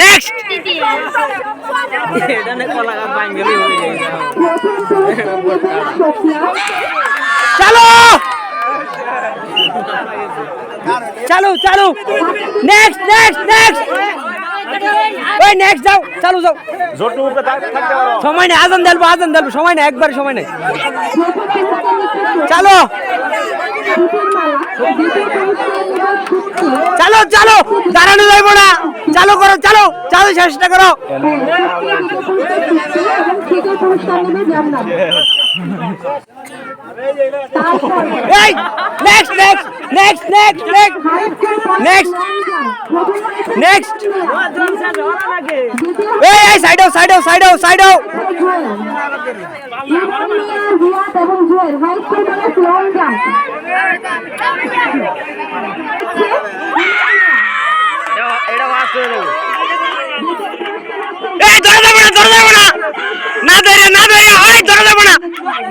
Next চালো! চালু চালু! নেক্সট নেক্সট নেক্সট ওই নেক্সট যাও, চালু যাও। সময় নেই, আজান দেলবো আজান দেলবো, সময় নেই একবার সময় নেই। চালো! চালো। দাঁড়ানো যাইবো না। চালু করো, চালো। চালু চেষ্টা করো। Next next next next next next এই এই সাইড আও সাইড আও এবং এই ধরে দেবো না ধরে দেবো না। না ধরে না ধরে হয় ধরে দেবো